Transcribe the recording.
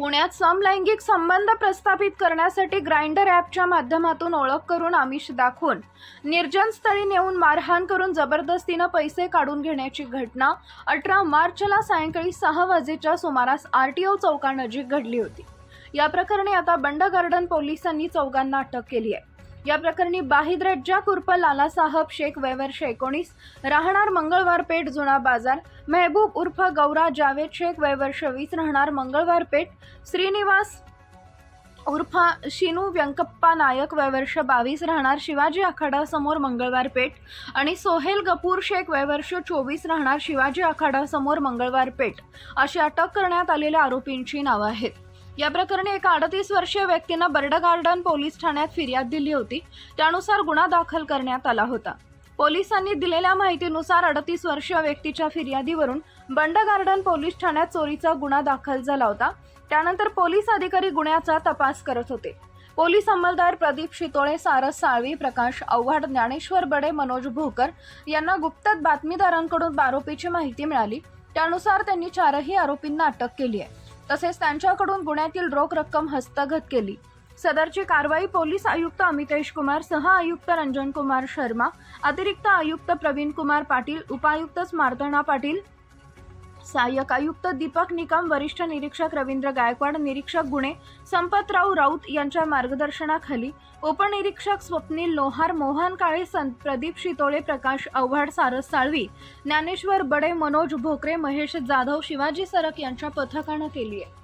पुण्यात समलैंगिक संबंध प्रस्थापित करण्यासाठी ग्राइंडर ॲपच्या माध्यमातून ओळख करून आमिष दाखवून निर्जन स्थळी नेऊन मारहाण करून जबरदस्तीनं पैसे काढून घेण्याची घटना अठरा मार्चला सायंकाळी सहा वाजेच्या सुमारास आर टी ओ चौकानजीक घडली होती. या प्रकरणी आता बंड गार्डन पोलिसांनी चौघांना अटक केली आहे. या प्रकरणी बाहिद रज्जाक उर्फ लालासाहब शेख वैवर्ष एकोणीस राहणार मंगळवार पेठ जुना बाजार मेहबूब उर्फ गौरा जावेद शेख वैवर्ष वीस राहणार मंगळवार पेठ श्रीनिवास उर्फ शिनू व्यंकप्पा नायक वयवर्ष बावीस राहणार शिवाजी आखाडा समोर मंगळवार पेठ आणि सोहेल गपूर शेख वयवर्ष चोवीस राहणार शिवाजी आखाडा समोर मंगळवार पेठ अशी अटक करण्यात आलेल्या आरोपींची नावं आहेत. या प्रकरणी एका अडतीस वर्षीय व्यक्तीनं बर्ड गार्डन पोलीस ठाण्यात फिर्याद दिली होती. त्यानुसार गुन्हा दाखल करण्यात आला होता. पोलिसांनी दिलेल्या माहितीनुसार अडतीस वर्षीय व्यक्तीच्या फिर्यादीवरून बंड गार्डन पोलीस ठाण्यात चोरीचा गुन्हा दाखल झाला होता. त्यानंतर पोलीस अधिकारी गुन्ह्याचा तपास करत होते. पोलीस अंमलदार प्रदीप शितोळे सारस साळवी प्रकाश आव्हाड ज्ञानेश्वर बडे मनोज भोकर यांना गुप्त बातमीदारांकडून आरोपीची माहिती मिळाली. त्यानुसार त्यांनी चारही आरोपींना अटक केली आहे. तसेच त्यांच्याकडून गुन्ह्यातील रोख रक्कम हस्तगत केली. सदरची कारवाई पोलीस आयुक्त अमितेश कुमार सह आयुक्त रंजन कुमार शर्मा अतिरिक्त आयुक्त प्रवीण कुमार पाटील उपायुक्त स्मार्तना पाटील सहाय्यक आयुक्त दीपक निकम वरिष्ठ निरीक्षक रवींद्र गायकवाड निरीक्षक गुणे संपतराव राऊत यांच्या मार्गदर्शनाखाली उपनिरीक्षक स्वप्नील लोहार मोहन काळे संत प्रदीप शितोळे प्रकाश आव्हाड सारस साळवी ज्ञानेश्वर बडे मनोज भोकरे महेश जाधव शिवाजी सरक यांच्या पथकानं केली आहे.